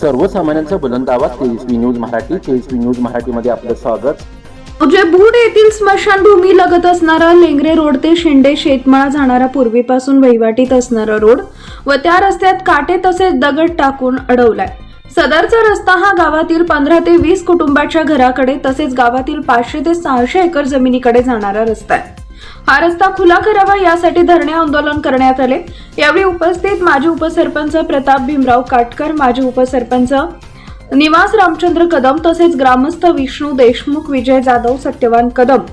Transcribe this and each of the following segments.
सर्वसामान्यांचा बुलंद आवाज तेजस्वी न्यूज मराठी. तेजस्वी न्यूज मराठीमध्ये आपलं स्वागत. जे बुड येथील स्मशानभूमी लगत असणारा लेंगरे रोड ते शेंडे शेतमाळा जाणारा पूर्वीपासून वहिवाटीत असणारा रोड व त्या रस्त्यात काटे तसेच दगड टाकून अडवलाय. सदरचा रस्ता हा गावातील पंधरा ते वीस कुटुंबाच्या घराकडे तसेच गावातील पाचशे ते सहाशे एकर जमिनीकडे जाणारा रस्ता आहे. हा रस्ता खुला करावा यासाठी धरणे आंदोलन करण्यात आले. यावेळी उपस्थित माजी उपसरपंच प्रताप भीमराव काटकर माजी उपसरपंच निवास रामचंद्र कदम तसेच ग्रामस्थ विष्णू देशमुख विजय जाधव सत्यवान कदम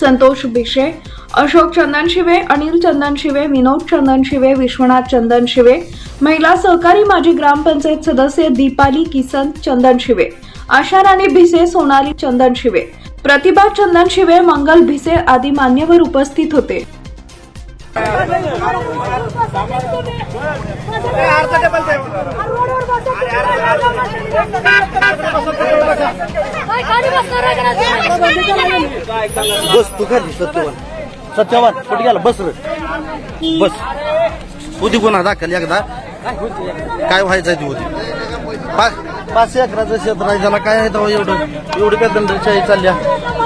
संतोष बिशे अशोक चंदन शिवे अनिल चंदन शिवे विनोद चंदन शिवे विश्वनाथ चंदन शिवे महिला सहकारी माजी ग्रामपंचायत सदस्य दीपाली किसन चंदन शिवे आशा राणी भिसे सोनाली चंदन शिवे प्रतिभा चंदन शिवे मंगल भिसे आदी मान्यवर उपस्थित होते. बस तू खाली सत्यवान सत्यवान कुठे गेला? बस रे. बस. उदी गुन्हा दाखल एकदा. काय व्हायचं होती पाच एकराचं क्षेत्र आहे त्याला काय आहे तेव्हा एवढं एवढी काय दंडशाही चालल्या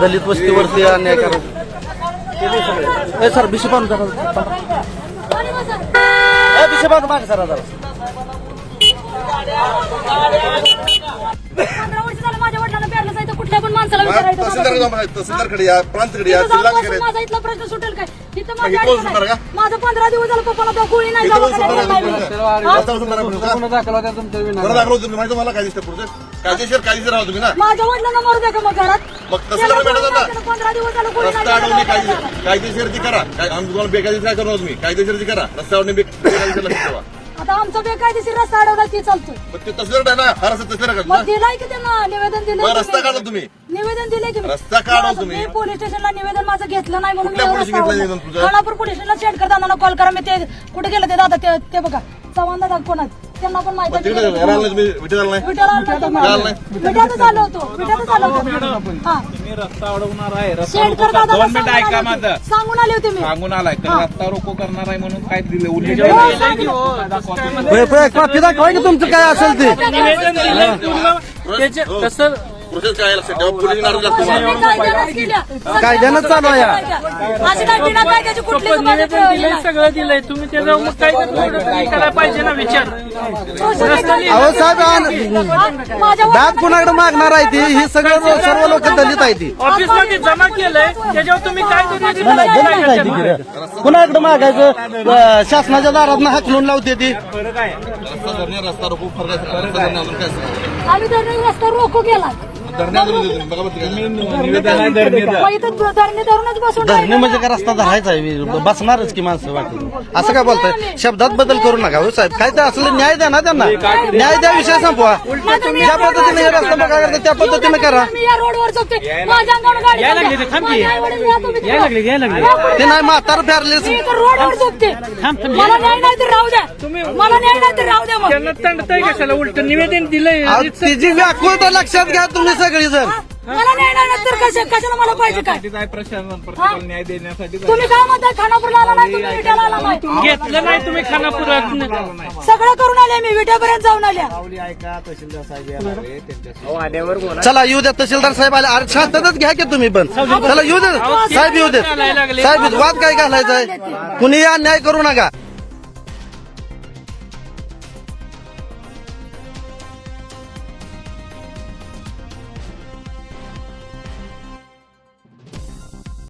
दलित वस्तीवरती अन्याय करत ए सर बिशपान जरा. ए बिशपान माग सर जरा पंधरा वर्ष झालं माझ्या वडिलांना प्यारलं जायचं कुठल्या पण माणसाला विचारायचं तहसीलदार. जाऊन आहे, तहसीलदारकडे या प्रांतकडे या तिथं जाऊन जिल्हाधिकारी बसून माझा इथला प्रश्न सुटेल काय तिथं माझी इथं अडचण बसून आहे. बरं का? माझं पंधरा दिवस झालं पप्पाला तो गोळी नाही इथं जाऊ बसून बरं का? रस्ता बसून बरं का? गुन्हा दाखल होता तुमच्या विना बरं दाखवलं तुम्ही माहिती मला काय दिसतं पुढचं कायदेशीर कायदेशीर आहात तुम्ही ना माझ्या वडिलांना मरू द्या का मग घरात मग त्याला गोळी. नाही, पंधरा दिवस झालं गोळी रस्ता नाही अडवणी कायदेशीर. कायदेशीर ती करा काय आम्ही तुम्हाला बेकायदेशीर काय करणार तुम्ही कायदेशीर ती करा रस्त्यावर बेकायदेशीर लक्ष ठेवा आता आमचा बेकायदेशीर रस्ता अडवला ते चालतोय मग ते तहसीलदार आहे ना हा रस्ता तहसीलदार का मग तुला? दिलाय की त्यांना निवेदन मग की रस्ता मी? काढा तुम्ही निवेदन दिले की मी? रस्ता काढा तुम्ही. पोलीस स्टेशनला निवेदन माझं घेतलं नाही म्हणून कुठल्या एवढं पोलीस स्टेशनला सावरलं. निवेदन तुझं? खानापूर पोलीस स्टेशनला शेटकर दादांना कॉल करा मी ते कुठे गेलं ते दादा ते- ते बघा चव्हाण दादा कोणात त्यांना पण माहिती मग आहे तिकडे की- राहिलं नाही तुम्ही? विटे झालं नाही? विठाला आलो होतो. विठाला नाही. विठातच आलो होतो. विठातच आलो होतो. हा. तुम्ही रस्ता अडवणार आहे. रस्ता शेटकर रोको दादाला दोन मिनिटं सांगून ऐका आले माझं. होते. सांगून आले होते मी. सांगून आलाय तर. रस्ता रोको करणार आहे म्हणून काय दिलं? हो, उल्लेख सांगितलं. तुमचं काय असेल ते? हो. प्रोसेस काय पोलीस नाराज लागतो. कायद्यानंच चालू आहे. अशी काय बिना कायद्याची कुठलीच माझी निवेदन दिलंय सगळं दिलंय. तुम्ही त्याचा मग काय करायला पाहिजे ना विचार. अहो साहेब आण- माझ्या दात कुणाकडे मागणार आहे ती? ही सगळं सर्व लोक दलित आहे ती. ऑफिसमध्ये जमा केलंय त्याच्यावर तुम्ही काय आहे खरं. कुणाकडे मागायचं अं, शासनाच्या दारात हाकलून लावते ती. रस्ता धरणे रस्ता रोको फरक आहे. रस्ता धरणे अजून काय असतं? आम्ही तर रस्ता रोको केला. धरणे म्हणजे. काय रस्ता धरायचा आहे? बसणारच की माणसं वाटत असं काय बोलताय? शब्दात बदल करू नका हो साहेब. काय ते असलं न्याय द्या ना त्यांना. न्याय द्या विषय संपवा. ज्या पद्धतीने हे रस्ता बघा करता त्या पद्धतीने करा. ते, नाही म्हातार फेरले इथं रोडवर झोपते थांब, थांब. मला न्याय नाही तर राहू द्या. मला न्याय नाही तर राहू द्या मग. त्यांना तंडताय कशाला? उलट निवेदन दिलंय. तिची व्याकुळता लक्षात घ्या तुम्ही सगळी जण. हा? मला न्याय नाही तर कशा कशाला मला पाहिजे काय? आहे प्रशासन प्रत्येकाला न्याय देण्यासाठी तुम्ही काय म्हणताय? खानापूरला आला नाही तुम्ही विट्याला आला नाही. घेतलं नाही तुम्ही खानापुरात सगळं करून आले मी विट्यापर्यंत जाऊन आल्या. चला येऊ द्या. तहसीलदार साहेब आले. अरे शांततच घ्या की तुम्ही पण. चला येऊ द्या. साहेब येऊ द्या. साहेब वाद काय घालायचा आहे? कुणी अन्याय करू नका.